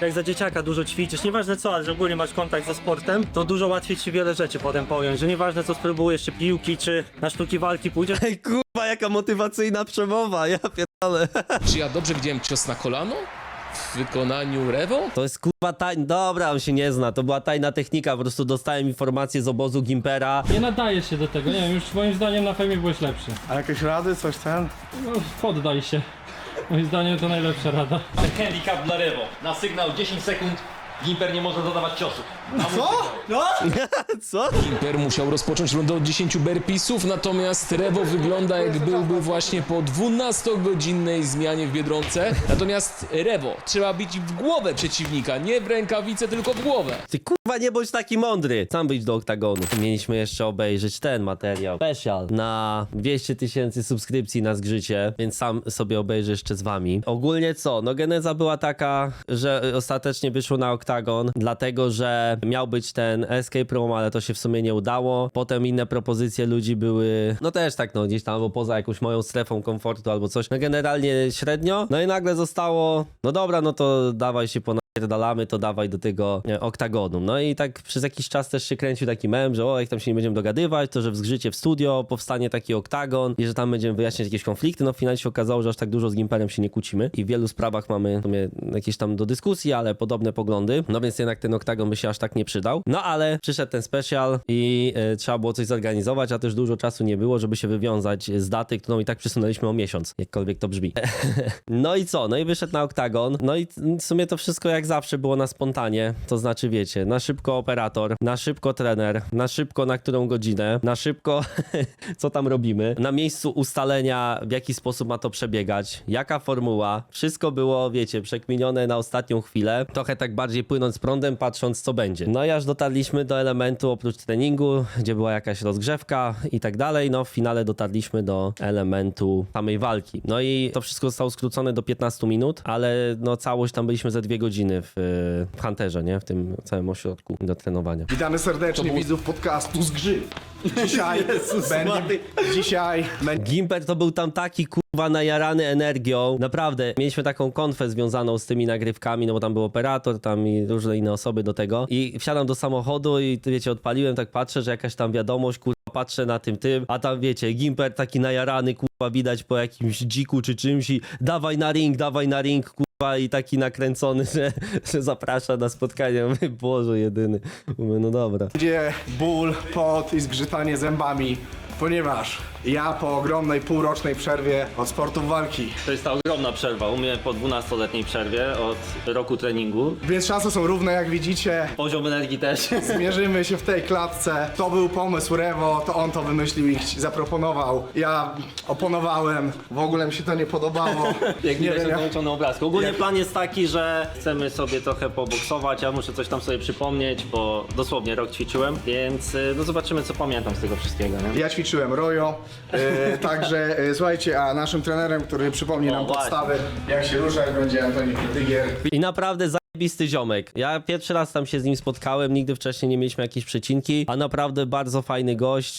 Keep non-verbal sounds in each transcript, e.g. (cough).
Jak za dzieciaka dużo ćwiczysz, nieważne co, ale że ogólnie masz kontakt ze sportem, to dużo łatwiej ci wiele rzeczy potem pojąć, że nieważne co spróbujesz, czy piłki, czy na sztuki walki pójdziesz, Ej, kurwa, jaka motywacyjna przemowa, ja pierdolę. (laughs) Czy ja dobrze widziałem cios na kolano? W wykonaniu Rewo? To jest kurwa tajna, dobra, on się nie zna, to była tajna technika, po prostu dostałem informację z obozu Gimpera. Nie nadajesz się do tego, nie wiem, już moim zdaniem na fejmie byłeś lepszy. A jakieś rady, coś ten? No, poddaj się. Moim zdaniem to najlepsza rada. Handicap dla Rewo. Na sygnał 10 sekund Gimper nie może zadawać ciosów. Co? (laughs) Imper musiał rozpocząć rundę od 10 burpeesów, natomiast Rewo wygląda jak byłby właśnie po 12-godzinnej zmianie w Biedronce. Natomiast Rewo trzeba bić w głowę przeciwnika, nie w rękawice, tylko w głowę. Ty kurwa nie bądź taki mądry. Sam być do oktagonu. Mieliśmy jeszcze obejrzeć ten materiał. Special na 200 tysięcy subskrypcji na zgrzycie, więc sam sobie obejrzę jeszcze z wami. Ogólnie co? No geneza była taka, że ostatecznie wyszło na oktagon, dlatego że miał być ten escape room, ale to się w sumie nie udało. Potem inne propozycje ludzi były, no też tak, no gdzieś tam albo poza jakąś moją strefą komfortu albo coś. No generalnie średnio. No i nagle zostało, no dobra, no to dawaj się po pierdalamy, to dawaj do tego oktagonu. No i tak przez jakiś czas też się kręcił taki mem, że o, jak tam się nie będziemy dogadywać, to że w zgrzycie w studio powstanie taki oktagon i że tam będziemy wyjaśniać jakieś konflikty. No finalnie się okazało, że aż tak dużo z Gimperem się nie kłócimy i w wielu sprawach mamy w jakieś tam do dyskusji, ale podobne poglądy. No więc jednak ten oktagon by się aż tak nie przydał. No ale przyszedł ten special i e, trzeba było coś zorganizować, a też dużo czasu nie było, żeby się wywiązać z daty, którą i tak przesunęliśmy o miesiąc, jakkolwiek to brzmi. (laughs) No i co? No i wyszedł na oktagon. No i w sumie to wszystko jak zawsze było na spontanie. To znaczy, wiecie, na szybko operator, na szybko trener, na szybko na którą godzinę, na szybko (laughs) co tam robimy, na miejscu ustalenia, w jaki sposób ma to przebiegać, jaka formuła. Wszystko było, wiecie, przekminione na ostatnią chwilę. Trochę tak bardziej płynąc prądem, patrząc co będzie. No i aż dotarliśmy do elementu oprócz treningu, gdzie była jakaś rozgrzewka i tak dalej. No w finale dotarliśmy do elementu samej walki. No i to wszystko zostało skrócone do 15 minut, ale no całość tam byliśmy ze dwie godziny w, w Hunterze, nie? W tym całym ośrodku do trenowania. Witamy serdecznie widzów podcastu Zgrzyt. Dzisiaj (laughs) będzie... Dzisiaj będzie... Gimper to był tam taki kurwa najarany energią. Naprawdę, mieliśmy taką konfę związaną z tymi nagrywkami, no bo tam był operator, tam i różne inne osoby do tego. I wsiadam do samochodu i wiecie, odpaliłem, tak patrzę, że jakaś tam wiadomość, kurwa, patrzę na tym tym, a tam wiecie, Gimper taki najarany, kurwa, widać po jakimś dziku czy czymś i dawaj na ring, dawaj na ring, kurwa, i taki nakręcony, (laughs) że, że zaprasza na spotkanie. Mówię, Boże, jedyny. Mówię, no dobra. Będzie ból, pot i zgrzytanie zębami, ponieważ ja po ogromnej półrocznej przerwie od sportów walki, to jest ta ogromna przerwa, u mnie po 12-letniej przerwie od roku treningu, więc szanse są równe jak widzicie. poziom energii też. (laughs) Zmierzymy się w tej klatce. To był pomysł Rewo, to on to wymyślił i zaproponował. Ja oponowałem, w ogóle mi się to nie podobało. (laughs) Jak nie wiem, jak... załączonym obrazku. Ogólnie jak- plan jest taki, że chcemy sobie trochę poboksować, ja muszę coś tam sobie przypomnieć, bo dosłownie rok ćwiczyłem, więc y, no zobaczymy co pamiętam z tego wszystkiego, nie? Ja ćwiczyłem Rojo, e, także e, słuchajcie, a naszym trenerem, który przypomni nam O, właśnie. podstawy, jak się ruszać, będzie Antoni Krytygier. I naprawdę zajebisty ziomek. Ja pierwszy raz tam się z nim spotkałem, nigdy wcześniej nie mieliśmy jakiejś przecinki, a naprawdę bardzo fajny gość,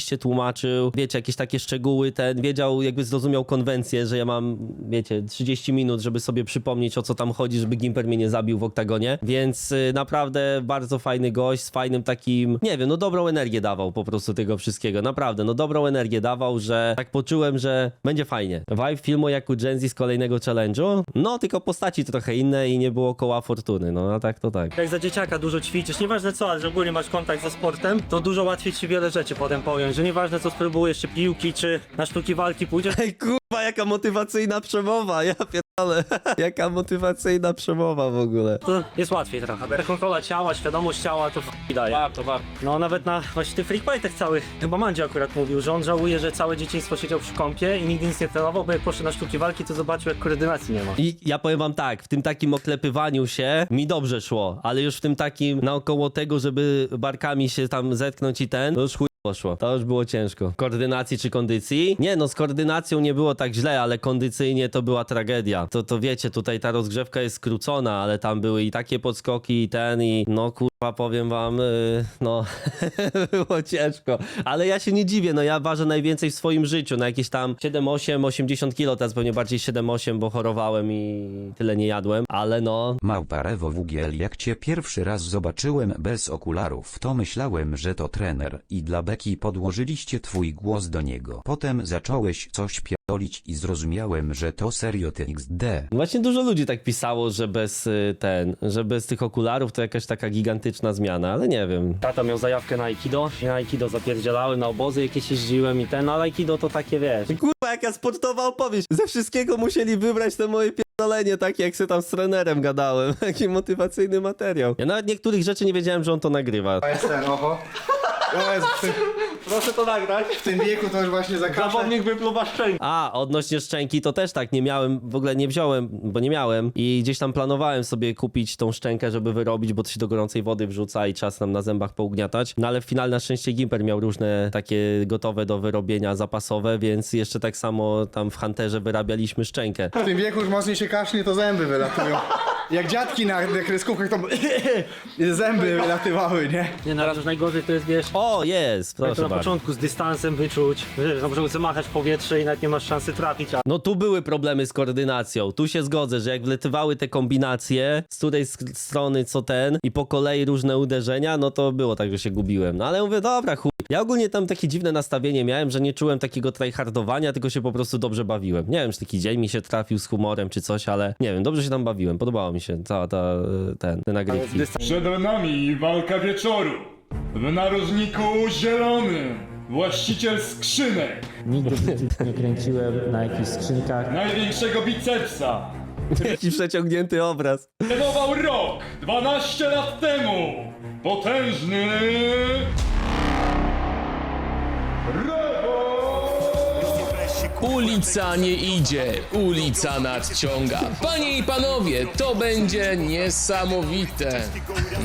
zajebiście tłumaczył, wiecie, jakieś takie szczegóły, ten wiedział, jakby zrozumiał konwencję, że ja mam, wiecie, 30 minut, żeby sobie przypomnieć o co tam chodzi, żeby Gimper mnie nie zabił w oktagonie, więc y, naprawdę bardzo fajny gość, z fajnym takim, nie wiem, no dobrą energię dawał po prostu tego wszystkiego, naprawdę, no dobrą energię dawał, że tak poczułem, że będzie fajnie. Vibe filmu jak u Gen Z kolejnego challenge'u, no tylko postaci trochę inne i nie było koła fortuny, no a tak to tak. Jak za dzieciaka dużo ćwiczysz, nieważne co, ale że ogólnie masz kontakt ze sportem, to dużo łatwiej ci wiele rzeczy potem pojąć, że nieważne co spróbujesz, czy piłki, czy na sztuki walki pójdziesz, Ej, kurwa, jaka motywacyjna przemowa, ja pierdolę. (laughs) Jaka motywacyjna przemowa w ogóle. to jest łatwiej trochę. Ta kontrola ciała, świadomość ciała, to f- daje. Warto, warto. No nawet na właśnie tych free fightach całych, chyba Mandzie akurat mówił, że on żałuje, że całe dzieciństwo siedział przy kąpie i nigdy nic nie trenował, bo jak poszedł na sztuki walki, to zobaczył jak koordynacji nie ma. I ja powiem wam tak, w tym takim oklepywaniu się mi dobrze szło, ale już w tym takim naokoło tego, żeby barkami się tam zetknąć i ten, to już chuj poszło. To już było ciężko. Koordynacji czy kondycji? Nie, no z koordynacją nie było tak źle, ale kondycyjnie to była tragedia. To, to wiecie, tutaj ta rozgrzewka jest skrócona, ale tam były i takie podskoki i ten i no kur... kurwa, powiem wam, yy, no, (laughs) było ciężko. Ale ja się nie dziwię, no ja ważę najwięcej w swoim życiu, na jakieś tam 7-8, 80 kilo, teraz pewnie bardziej 7-8, bo chorowałem i tyle nie jadłem, ale no, Małpa Rewo Wugiel jak cię pierwszy raz zobaczyłem bez okularów to myślałem, że to trener i dla beki podłożyliście twój głos do niego. Potem zacząłeś coś pierdolić i zrozumiałem, że to serio ty XD. Właśnie dużo ludzi tak pisało, że bez y, ten, że bez tych okularów to jakaś taka gigantyczna zmiana, ale nie wiem. Tata miał zajawkę na Aikido. Ja na Aikido zapierdzielałem, na obozy jakieś jeździłem i ten, no ale Aikido to takie wiesz. Kurwa, jaka sportowa opowieść. Ze wszystkiego musieli wybrać te moje pierdolenie, takie jak se tam z trenerem gadałem. (laughs) Jaki motywacyjny materiał. Ja nawet niektórych rzeczy nie wiedziałem, że on to nagrywa. To jest ten, oho. W tym, Proszę to nagrać. w tym wieku to już właśnie za kaszel. Zawodnik wypluwa szczękę. A, odnośnie szczęki to też tak, nie miałem, w ogóle nie wziąłem, bo nie miałem i gdzieś tam planowałem sobie kupić tą szczękę, żeby wyrobić, bo to się do gorącej wody wrzuca i czas nam na zębach pougniatać. No ale w finale na szczęście Gimper miał różne takie gotowe do wyrobienia zapasowe, więc jeszcze tak samo tam w Hunterze wyrabialiśmy szczękę. W tym wieku już mocniej się kasznie, to zęby wylatują. Jak dziadki na kreskówkach to (laughs) zęby wylatywały, nie? Nie, na razie najgorzej to jest, wiesz, O, jest, jak to proszę na bardzo. początku z dystansem wyczuć, wiesz, na początku chcę machać w powietrze i nawet nie masz szansy trafić, a No tu były problemy z koordynacją. Tu się zgodzę, że jak wletywały te kombinacje, z której sk- strony co ten i po kolei różne uderzenia, no to było tak, że się gubiłem. No ale mówię, dobra, chuj. Ja ogólnie tam takie dziwne nastawienie miałem, że nie czułem takiego tryhardowania, tylko się po prostu dobrze bawiłem. Nie wiem, czy taki dzień mi się trafił z humorem czy coś, ale nie wiem, dobrze się tam bawiłem. Podobało mi się cała ta, ten, te nagrywki. Przed nami walka wieczoru. W narożniku zielonym właściciel skrzynek, Nigdy nie kręciłem na jakichś skrzynkach. największego bicepsa. Jaki przeciągnięty obraz. Trenował rok, 12 lat temu. Potężny... Ulica nie idzie, ulica nadciąga. Panie i panowie, to będzie niesamowite.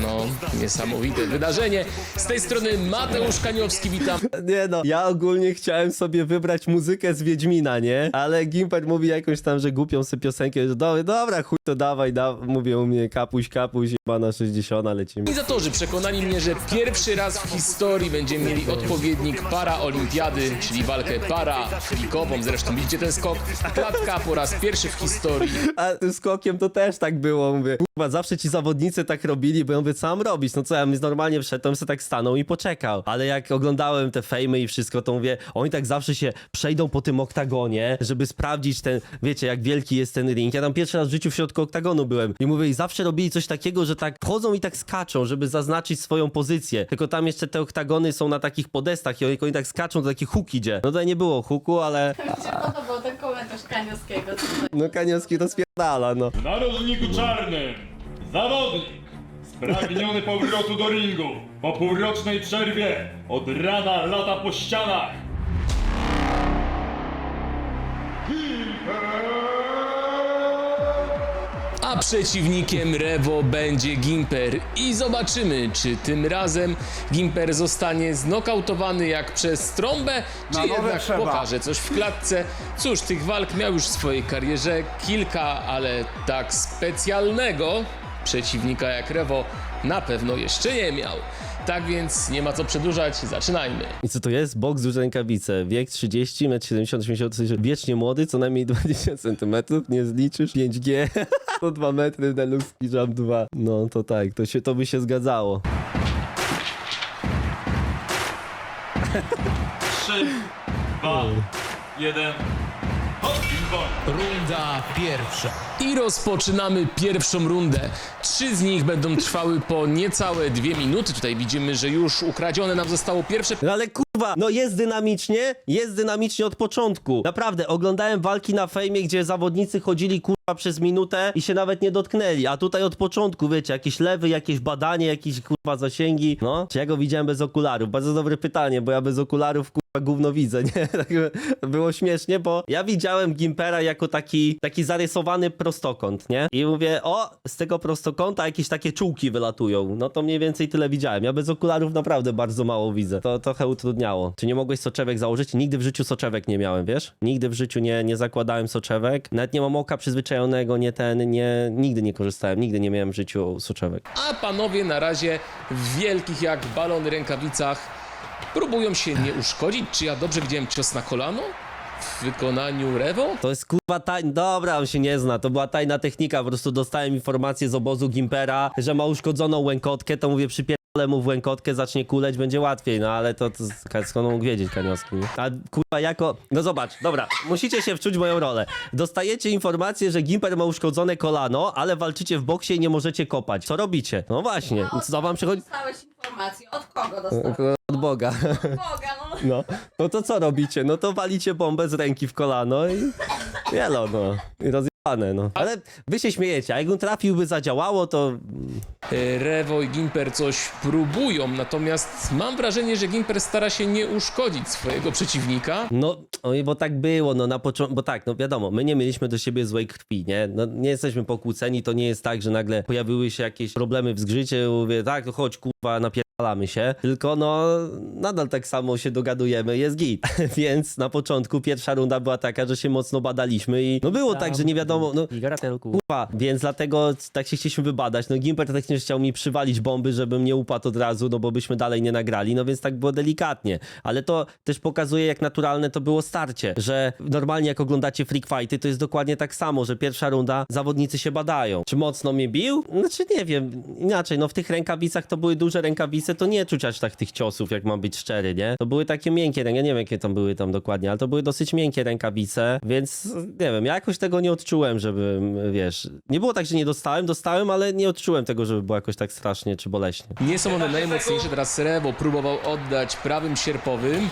No, niesamowite wydarzenie. Z tej strony Mateusz Kaniowski, witam. Nie no, ja ogólnie chciałem sobie wybrać muzykę z Wiedźmina, nie? Ale Gimper mówi jakąś tam, że głupią sobie piosenkę, że dobra, dobra chuj to dawaj, da mówię u mnie kapuś, kapuś, na 60, lecimy. Organizatorzy przekonali mnie, że pierwszy raz w historii będziemy mieli odpowiednik paraolimpiady, czyli walkę para-klikową. Zresztą widzicie ten skok. Klatka po raz pierwszy w historii. A tym skokiem to też tak było, mówię. Kurwa, zawsze ci zawodnicy tak robili, bo ja mówię, co mam robić? No co, ja bym normalnie wszedł, to bym sobie tak stanął i poczekał. Ale jak oglądałem te fejmy i wszystko, to mówię, oni tak zawsze się przejdą po tym oktagonie, żeby sprawdzić ten, wiecie, jak wielki jest ten ring. Ja tam pierwszy raz w życiu w środku oktagonu byłem i mówię, i zawsze robili coś takiego, że tak wchodzą i tak skaczą, żeby zaznaczyć swoją pozycję. Tylko tam jeszcze te oktagony są na takich podestach i oni, oni tak skaczą, to taki huk idzie. No tutaj nie było huku, ale Mi się podobał ten komentarz Kaniowskiego. no Kaniowski rozpierdala, no. W narożniku czarnym zawodnik spragniony powrotu do ringu po półrocznej przerwie od rana lata po ścianach. A przeciwnikiem Rewo będzie Gimper. I zobaczymy, czy tym razem Gimper zostanie znokautowany jak przez trąbę, czy Na nowe jednak trzeba. pokaże coś w klatce. Cóż, tych walk miał już w swojej karierze kilka, ale tak specjalnego przeciwnika jak Rewo na pewno jeszcze nie miał. Tak więc nie ma co przedłużać, zaczynajmy. I co to jest? Boks, duże rękawice. Wiek 30, 1,70 80 80, wiecznie młody, co najmniej 20 cm, nie zliczysz. 5G, 102 (laughs) metry, Deluxe Jump 2. No to tak, to, się, to by się zgadzało. 3, 2, 1. Runda pierwsza. I rozpoczynamy pierwszą rundę. Trzy z nich będą trwały po niecałe dwie minuty. Tutaj widzimy, że już ukradzione nam zostało pierwsze No ale kurwa, no jest dynamicznie, jest dynamicznie od początku. Naprawdę, oglądałem walki na fejmie, gdzie zawodnicy chodzili kurwa przez minutę i się nawet nie dotknęli, a tutaj od początku, wiecie, jakieś lewy, jakieś badanie, jakieś kurwa zasięgi. No, czy ja go widziałem bez okularów? Bardzo dobre pytanie, bo ja bez okularów kurwa gówno widzę, nie? (laughs) Tak było śmiesznie, bo ja widziałem Gimpera jako taki, taki zarysowany prostokąt, nie? I mówię, o, z tego prostokąta jakieś takie czułki wylatują. No to mniej więcej tyle widziałem. Ja bez okularów naprawdę bardzo mało widzę. To trochę utrudniało. Czy nie mogłeś soczewek założyć? Nigdy w życiu soczewek nie miałem, wiesz? Nigdy w życiu nie, nie zakładałem soczewek. Nawet nie mam oka przyzwyczajonego, nie ten, nie... Nigdy nie korzystałem, nigdy nie miałem w życiu soczewek. A panowie na razie w wielkich jak balony rękawicach próbują się nie uszkodzić. Czy ja dobrze widziałem cios na kolano? W wykonaniu Rewo? To jest kurwa tajna. Dobra, on się nie zna. To była tajna technika. Po prostu dostałem informację z obozu Gimpera, że ma uszkodzoną łękotkę. To mówię, przypierdolę mu w łękotkę, zacznie kuleć, będzie łatwiej. No ale to, to skąd on mógł wiedzieć, Kanioski? nie? A kurwa, jako. No zobacz, dobra, musicie się wczuć w moją rolę. Dostajecie informację, że Gimper ma uszkodzone kolano, ale walczycie w boksie i nie możecie kopać. Co robicie? No właśnie, co wam przychodzi? Dostałeś informację. Od kogo dostałeś? Od Boga. (laughs) Boga, no. No, no to co robicie? No to walicie bombę z ręki w kolano i wielo, no. I rozjebane, no. Ale wy się śmiejecie, a jakbym trafiłby zadziałało, to... E, Rewo i Gimper coś próbują, natomiast mam wrażenie, że Gimper stara się nie uszkodzić swojego przeciwnika. No, oj, bo tak było, no na początku, bo tak, no wiadomo, my nie mieliśmy do siebie złej krwi, nie? No nie jesteśmy pokłóceni, to nie jest tak, że nagle pojawiły się jakieś problemy w zgrzycie, mówię, tak, to chodź, kurwa, napierdalamy się, tylko no, nadal tak samo się dogadujemy, jest git. (laughs) Więc na początku pierwsza runda była taka, że się mocno badaliśmy i no było tak, że nie wiadomo, no Kurwa, więc dlatego tak się chcieliśmy wybadać. No Gimper technicznie chciał mi przywalić bomby, żebym nie upadł od razu, no bo byśmy dalej nie nagrali, no więc tak było delikatnie. Ale to też pokazuje, jak naturalne to było starcie, że normalnie jak oglądacie freak fighty, to jest dokładnie tak samo, że pierwsza runda zawodnicy się badają. Czy mocno mnie bił? Znaczy nie wiem, inaczej, no w tych rękawicach to były duże rękawice, to nie czuć aż tak tych ciosów, jak mam być szczery, nie? To były takie miękkie rękawice, nie wiem jakie tam były tam dokładnie, ale to były dosyć miękkie rękawice, więc nie wiem, ja jakoś tego nie odczułem, żebym, wiesz, nie było tak, że nie dostałem, dostałem, ale nie odczułem tego, żeby było jakoś tak strasznie czy boleśnie. Nie są one najmocniejsze, teraz Rewo próbował oddać prawym sierpowym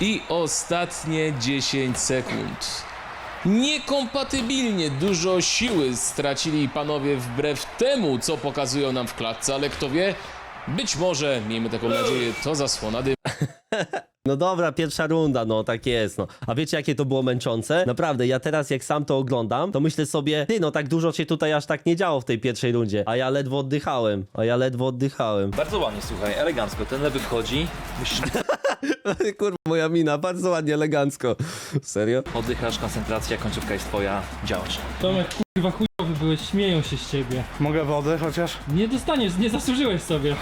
i ostatnie 10 sekund. Niekompatybilnie dużo siły stracili panowie wbrew temu, co pokazują nam w klatce, ale kto wie, być może, miejmy taką nadzieję, to zasłona dymu. (laughs) No dobra, pierwsza runda, no tak jest, no. A wiecie, jakie to było męczące? Naprawdę, ja teraz jak sam to oglądam, to myślę sobie, ty, no tak dużo się tutaj aż tak nie działo w tej pierwszej rundzie, a ja ledwo oddychałem, a ja ledwo oddychałem. Bardzo ładnie, słuchaj, elegancko. Ten lewy wchodzi, musisz (laughs) (laughs) Kurwa, moja mina, bardzo ładnie, elegancko. Serio? oddychasz, koncentracja, końcówka jest twoja, działasz. Tomek, kurwa chujowy byłeś, śmieją się z ciebie. Mogę wody chociaż? Nie dostaniesz, nie zasłużyłeś sobie.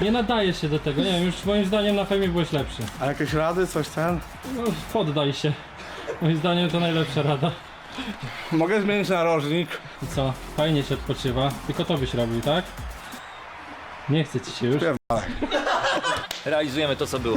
Nie nadajesz się do tego, nie wiem, już moim zdaniem na fejmie byłeś lepszy. A jakieś rady, coś ten? No, poddaj się. Moim zdaniem to najlepsza rada. Mogę zmienić narożnik. I co, fajnie się odpoczywa, tylko to byś robił, tak? Nie chce ci się już. Realizujemy to, co było.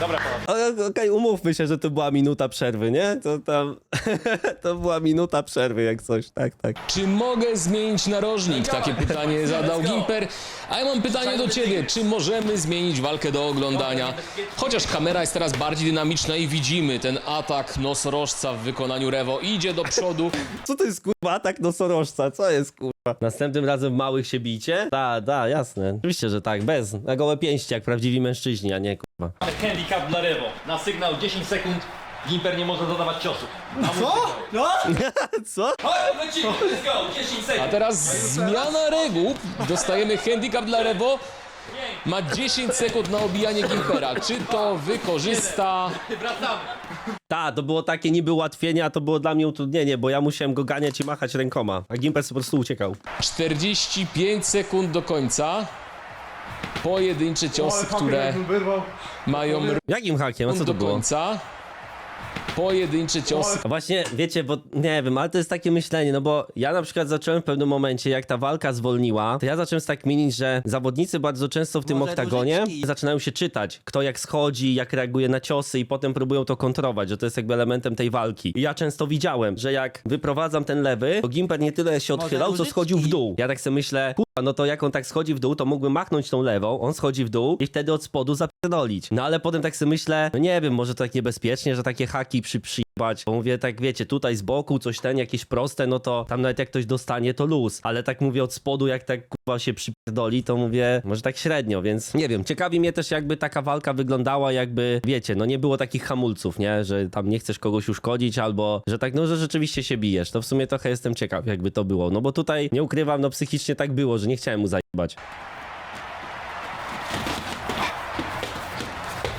Dobra, panowie. Okej, umówmy się, że to była minuta przerwy, nie? To tam... (laughs) to była minuta przerwy, jak coś, tak, tak. Czy mogę zmienić narożnik? Takie pytanie zadał Gimper. A ja mam pytanie do ciebie. Czy możemy zmienić walkę do oglądania? Chociaż kamera jest teraz bardziej dynamiczna i widzimy ten atak nosorożca w wykonaniu Rewo. Idzie do przodu. Co to jest kurwa atak nosorożca? Co jest kurwa? Następnym razem w małych się bijcie? Da, da, jasne. Oczywiście, że tak, bez. Na gołe pięści, jak prawdziwi mężczyźni, a nie kurwa. Handicap dla Rewo. Na sygnał 10 sekund Gimper nie może zadawać ciosów. Co? No? (laughs) Co? Chodź, lecimy, let's go, 10 A sekund. teraz zmiana reguł. Dostajemy handicap dla Rewo. Ma 10 sekund na obijanie Gimpera. Czy to wykorzysta? Wracamy. Ta, to było takie niby ułatwienie, a to było dla mnie utrudnienie, bo ja musiałem go ganiać i machać rękoma, a Gimpers po prostu uciekał. 45 sekund do końca. Pojedyncze ciosy, które mają Jakim hakiem? A co to do było? końca. Pojedyncze ciosy, A Właśnie, wiecie, bo nie wiem, ale to jest takie myślenie, no bo ja na przykład zacząłem w pewnym momencie, jak ta walka zwolniła, to ja zacząłem tak minić, że zawodnicy bardzo często w tym oktagonie zaczynają się czytać, kto jak schodzi, jak reaguje na ciosy i potem próbują to kontrować, że to jest jakby elementem tej walki. I ja często widziałem, że jak wyprowadzam ten lewy, to Gimper nie tyle się odchylał, co schodził w dół. Ja tak sobie myślę, kurwa, no to jak on tak schodzi w dół, to mógłbym machnąć tą lewą, on schodzi w dół i wtedy od spodu zapierdolić. No ale potem tak sobie myślę, no nie wiem, może to tak niebezpiecznie, że takie haki przy, przyjebać. Bo mówię, tak wiecie, tutaj z boku coś ten, jakieś proste, no to tam nawet jak ktoś dostanie, to luz. Ale tak mówię od spodu, jak tak kurwa się przypierdoli, to mówię, może tak średnio, więc nie wiem. Ciekawi mnie też, jakby taka walka wyglądała, jakby, wiecie, no nie było takich hamulców, nie? Że tam nie chcesz kogoś uszkodzić, albo że tak, no że rzeczywiście się bijesz. To w sumie trochę jestem ciekaw, jakby to było. No bo tutaj, nie ukrywam, no psychicznie tak było, że nie chciałem mu zajebać.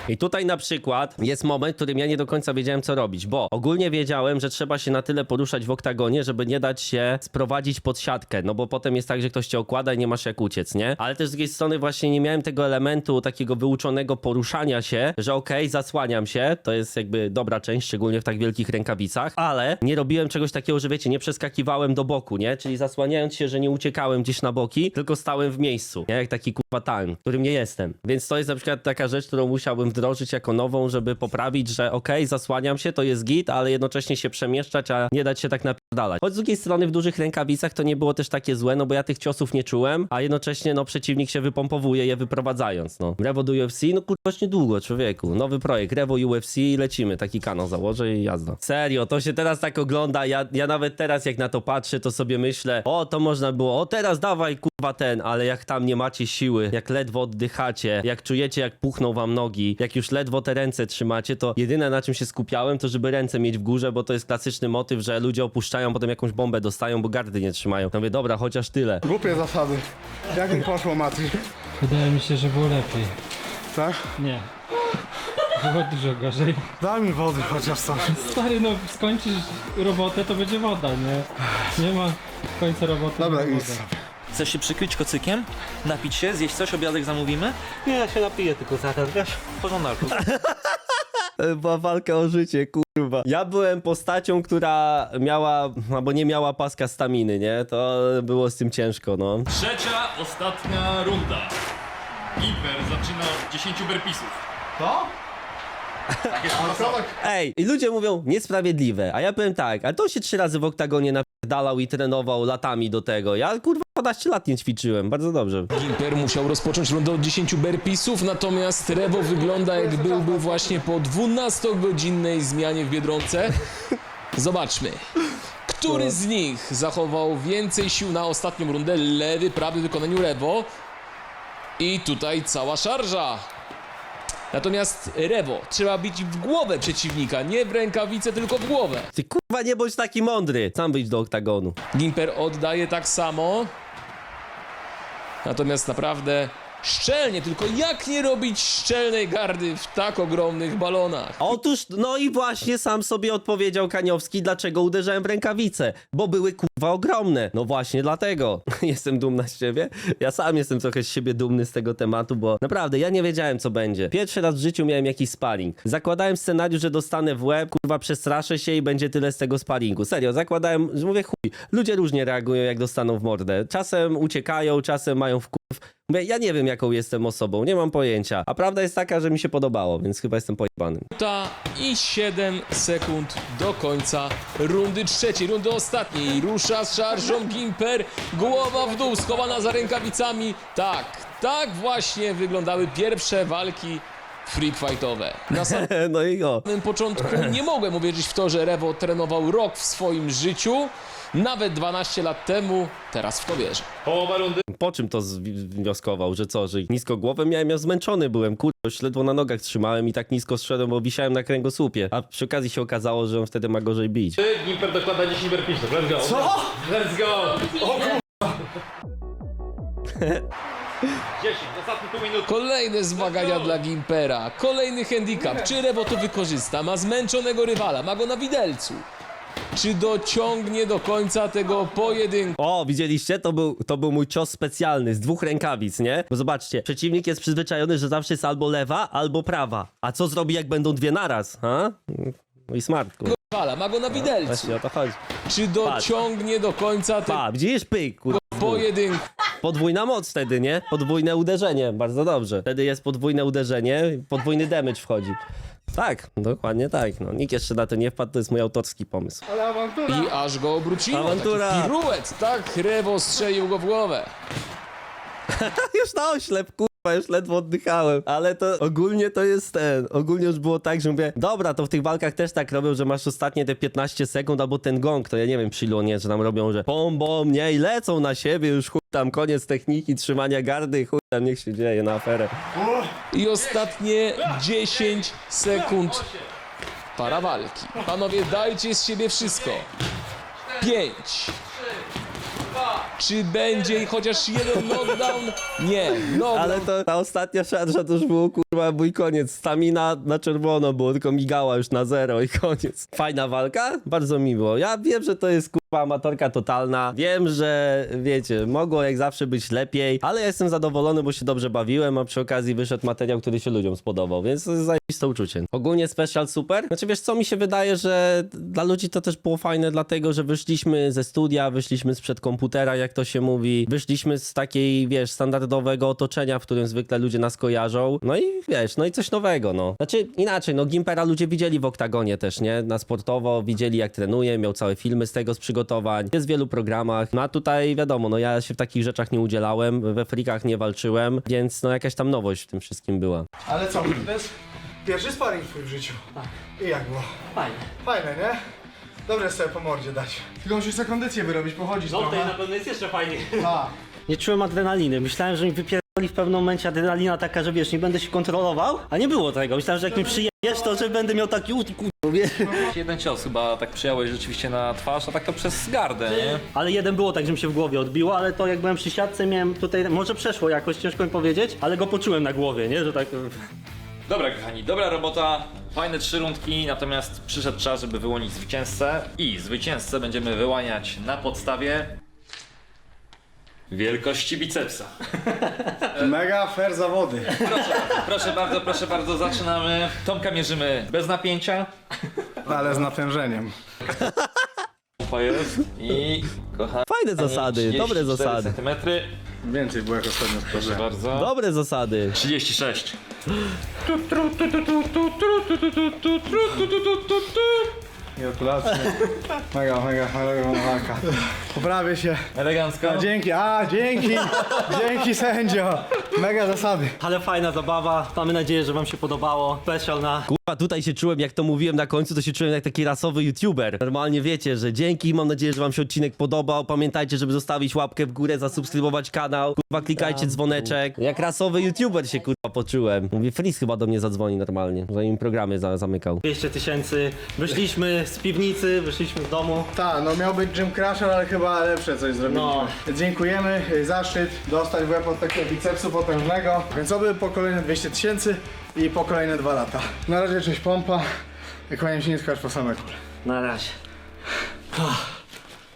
I tutaj na przykład jest moment, w którym ja nie do końca wiedziałem, co robić, bo ogólnie wiedziałem, że trzeba się na tyle poruszać w oktagonie, żeby nie dać się sprowadzić pod siatkę, no bo potem jest tak, że ktoś cię okłada i nie masz jak uciec, nie? Ale też z drugiej strony właśnie nie miałem tego elementu takiego wyuczonego poruszania się, że okej, zasłaniam się, to jest jakby dobra część, szczególnie w tak wielkich rękawicach, ale nie robiłem czegoś takiego, że wiecie, nie przeskakiwałem do boku, nie? Czyli zasłaniając się, że nie uciekałem gdzieś na boki, tylko stałem w miejscu, nie? Jak taki kurwa tank, którym nie jestem. Więc to jest na przykład taka rzecz, którą musiałbym wdrożyć jako nową, żeby poprawić, że okej, zasłaniam się, to jest git, ale jednocześnie się przemieszczać, a nie dać się tak napierdalać. Choć z drugiej strony w dużych rękawicach to nie było też takie złe, no bo ja tych ciosów nie czułem, a jednocześnie no przeciwnik się wypompowuje je wyprowadzając, no. Revo do UFC, no kurwa niedługo, człowieku. Nowy projekt, Revo UFC i lecimy, taki kanał założę i jazda. Serio, to się teraz tak ogląda, ja, ja nawet teraz jak na to patrzę, to sobie myślę, o to można było, o teraz dawaj kurwa ten, ale jak tam nie macie siły, jak ledwo oddychacie, jak czujecie jak puchną wam nogi, jak już ledwo te ręce trzymacie, to jedyne na czym się skupiałem, to żeby ręce mieć w górze, bo to jest klasyczny motyw, że ludzie opuszczają, potem jakąś bombę dostają, bo gardy nie trzymają. No mówię, dobra, chociaż tyle. Głupie zasady. Jak mi poszło, Mati? Wydaje mi się, że było lepiej. Tak? Nie. Było dużo gorzej. Daj mi wody chociaż coś. Stary, no skończysz robotę, to będzie woda, nie? Nie ma końca roboty. Dobra, idź sobie. Chcesz się przykryć kocykiem? Napić się? Zjeść coś? Obiadek zamówimy? Nie, ja się napiję tylko zaraz, wiesz? E, (laughs) Była walka o życie, kurwa. Ja byłem postacią, która miała, albo nie miała paska staminy, nie? To było z tym ciężko, no. Trzecia, ostatnia runda. Gimper zaczyna od 10 berpisów. To? Tak jest A co? Ej, i ludzie mówią, niesprawiedliwe, a ja powiem tak, ale to się trzy razy w oktagonie napierdalał i trenował latami do tego. Ja, kurwa, 12 lat nie ćwiczyłem, bardzo dobrze. Gimper musiał rozpocząć rundę od 10 berpisów, natomiast Rewo wygląda jak byłby właśnie po 12-godzinnej zmianie w Biedronce. Zobaczmy. Który z nich zachował więcej sił na ostatnią rundę? Lewy, prawy w wykonaniu Rewo. I tutaj cała szarża. Natomiast Rewo trzeba bić w głowę przeciwnika, nie w rękawice, tylko w głowę. Ty, kurwa, nie bądź taki mądry, sam wyjdź do oktagonu. Gimper oddaje tak samo. Natomiast naprawdę szczelnie, tylko jak nie robić szczelnej gardy w tak ogromnych balonach? Otóż, no i właśnie sam sobie odpowiedział Kaniowski, dlaczego uderzałem w rękawice. Bo były kurwa ogromne. No właśnie dlatego. (laughs) Jestem dumna z siebie. Ja sam jestem trochę z siebie dumny z tego tematu, bo naprawdę ja nie wiedziałem co będzie. Pierwszy raz w życiu miałem jakiś sparring. Zakładałem scenariusz, że dostanę w łeb, kurwa przestraszę się i będzie tyle z tego sparingu. Serio, zakładałem, że mówię chuj. Ludzie różnie reagują jak dostaną w mordę. Czasem uciekają, czasem mają w kurw. Mówię, ja nie wiem jaką jestem osobą, nie mam pojęcia. A prawda jest taka, że mi się podobało, więc chyba jestem pojebanym. Minuta i 7 sekund do końca rundy trzeciej, rundy ostatniej. Rusza z szarżą Gimper, głowa w dół, schowana za rękawicami. Tak, tak właśnie wyglądały pierwsze walki freak fightowe. Na samym (laughs) No i o. początku nie mogłem uwierzyć w to, że Rewo trenował rok w swoim życiu, nawet 12 lat temu, teraz w to wierzę. Połowa rundy. Po czym to wnioskował, że co, że nisko głowę miałem, ja zmęczony byłem, kurwa, już ledwo na nogach trzymałem i tak nisko zszedłem, bo wisiałem na kręgosłupie. A przy okazji się okazało, że on wtedy ma gorzej bić. Gimper dokłada 10 berpisów. Let's go. Co? Let's go. 10, (laughs) ostatnie pół minuty. Kolejne zmagania dla Gimpera, kolejny handicap. Czy Rewo to wykorzysta? Ma zmęczonego rywala, ma go na widelcu. Czy dociągnie do końca tego pojedynku? O, widzieliście? To był, to był mój cios specjalny z dwóch rękawic, nie? Bo zobaczcie, przeciwnik jest przyzwyczajony, że zawsze jest albo lewa, albo prawa. A co zrobi, jak będą dwie naraz, ha? No i smart, kurwa. Ma go na widelcu. Właśnie o to chodzi. Czy dociągnie do końca tego Pa, widzisz? Pyk, kurwa. pojedynku? Podwójna moc wtedy, nie? Podwójne uderzenie, bardzo dobrze. Wtedy jest podwójne uderzenie, podwójny damage wchodzi. Tak, dokładnie tak. No, nikt jeszcze na to nie wpadł, to jest mój autorski pomysł. Ale awantura. I aż go obróciło. Awantura. Taki piruet, tak? Rewo strzelił go w głowę. (laughs) Już na oślep, kurwa, kurwa, już ledwo oddychałem. Ale to ogólnie to jest ten, ogólnie już było tak, że mówię, dobra, to w tych walkach też tak robią, że masz ostatnie te 15 sekund albo ten gong, to ja nie wiem przy ilu jest, że tam robią, że bom, bom, nie, i lecą na siebie, już chuj tam, koniec techniki, trzymania gardy, chuj tam, niech się dzieje na aferę. I ostatnie 10 sekund para walki. Panowie, dajcie z siebie wszystko. 5. Czy będzie chociaż jeden knockdown? Nie, knockdown. Ale to ta ostatnia szarża to już było kurwa mój koniec. Stamina na czerwono było, tylko migała już na zero i koniec. Fajna walka? Bardzo miło. Ja wiem, że to jest kurwa amatorka totalna. Wiem, że wiecie, mogło jak zawsze być lepiej, ale ja jestem zadowolony, bo się dobrze bawiłem, a przy okazji wyszedł materiał, który się ludziom spodobał, więc to jest zajebiste uczucie. Ogólnie special super. Znaczy wiesz co, mi się wydaje, że dla ludzi to też było fajne, dlatego, że wyszliśmy ze studia, wyszliśmy sprzed komputera, jak to się mówi, wyszliśmy z takiej, wiesz, standardowego otoczenia, w którym zwykle ludzie nas kojarzą, no i wiesz, no i coś nowego, no. Znaczy inaczej, no Gimpera ludzie widzieli w oktagonie też, nie? Na sportowo, widzieli jak trenuje, miał całe filmy z tego, z przygotowań, jest w wielu programach, no a tutaj wiadomo, no ja się w takich rzeczach nie udzielałem, we frikach nie walczyłem, więc no jakaś tam nowość w tym wszystkim była. Ale co, to jest pierwszy sparring twój w życiu. Tak. I jak było? Fajnie. Fajne, nie? Dobre sobie po mordzie dać. Tylko musisz sobie kondycję wyrobić, pochodzić No tutaj na pewno jest jeszcze fajnie. Tak. Nie czułem adrenaliny. Myślałem, że mi wypierdoli w pewnym momencie adrenalina taka, że wiesz, nie będę się kontrolował, a nie było tego. Myślałem, że jak mi przyjedziesz, to że będę miał taki ut, kurwa, wiesz. Jeden cios chyba tak przyjąłeś rzeczywiście na twarz, a tak to przez gardę, nie? Ale jeden było tak, że mi się w głowie odbiło, ale to jak byłem przy siatce miałem tutaj, może przeszło jakoś, ciężko mi powiedzieć, ale go poczułem na głowie, nie, że tak... Dobra kochani, dobra robota, fajne trzy rundki, natomiast przyszedł czas, żeby wyłonić zwycięzcę i zwycięzcę będziemy wyłaniać na podstawie wielkości bicepsa. Mega fair zawody. Proszę bardzo, proszę bardzo, zaczynamy. Tomka mierzymy bez napięcia. Ale z natężeniem. To jest i kochani. Fajne zasady, dobre zasady. cm. Więcej było jak ostatnio Proszę bardzo. Dobre zasady. 36. Gratulacje. Mega, mega, mega walka. Poprawię się. Elegancko. A, dzięki, a dzięki, dzięki sędzio. Mega zasady. Ale fajna zabawa, mamy nadzieję, że wam się podobało. Special na Kurwa, tutaj się czułem, jak to mówiłem na końcu, to się czułem jak taki rasowy youtuber. Normalnie wiecie, że dzięki, mam nadzieję, że wam się odcinek podobał. Pamiętajcie, żeby zostawić łapkę w górę, zasubskrybować kanał. Kurwa, klikajcie dzwoneczek. Jak rasowy youtuber się kurwa poczułem. Mówię, Freeze chyba do mnie zadzwoni normalnie, zanim programy za zamykał. 200 tysięcy. Wyszliśmy z piwnicy, wyszliśmy z domu. Tak, no miał być Jim Crusher, ale chyba lepsze coś zrobiliśmy. No. Dziękujemy, zaszczyt dostać w łeb od takiego bicepsu potężnego. Więc oby po kolejne 200 tysięcy i po kolejne dwa lata. Na razie cześć pompa. Kłaniam się nie skacz po same kule. Na razie.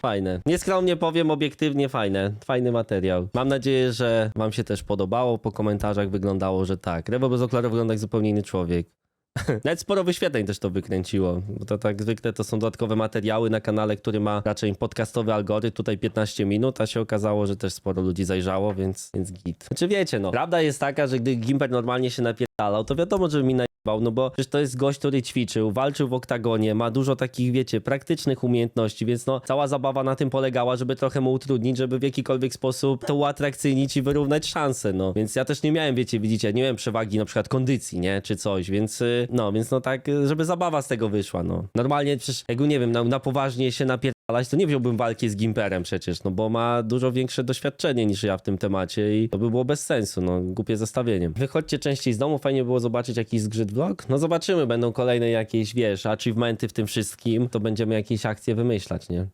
Fajne. Nieskromnie powiem, obiektywnie fajne. Fajny materiał. Mam nadzieję, że wam się też podobało. Po komentarzach wyglądało, że tak. Rewo bez okularów wygląda jak zupełnie inny człowiek. (laughs) Nawet sporo wyświetleń też to wykręciło. Bo to tak zwykle to są dodatkowe materiały na kanale, który ma raczej podcastowy algorytm, tutaj 15 minut, a się okazało, że też sporo ludzi zajrzało, więc, więc git. Znaczy wiecie, no, prawda jest taka, że gdy Gimper normalnie się napierdalał, to wiadomo, że mi najebał, no bo przecież to jest gość, który ćwiczył, walczył w oktagonie, ma dużo takich, wiecie, praktycznych umiejętności, więc no, cała zabawa na tym polegała, żeby trochę mu utrudnić, żeby w jakikolwiek sposób to uatrakcyjnić i wyrównać szanse, no. Więc ja też nie miałem, wiecie, widzicie, nie miałem przewagi na przykład kondycji, nie, czy coś, więc y, no, więc no tak, y, żeby zabawa z tego wyszła, no. Normalnie przecież, jakby nie wiem, na, na poważnie się napierdalać, to nie wziąłbym walki z Gimperem przecież, no bo ma dużo większe doświadczenie niż ja w tym temacie i to by było bez sensu, no, głupie zestawienie. Wychodźcie częściej z domu, fajnie było zobaczyć jakiś zgrzyt vlog. No zobaczymy, będą kolejne jakieś, wiesz, achievementy w tym wszystkim, to będziemy jakieś akcje wymyślać, nie?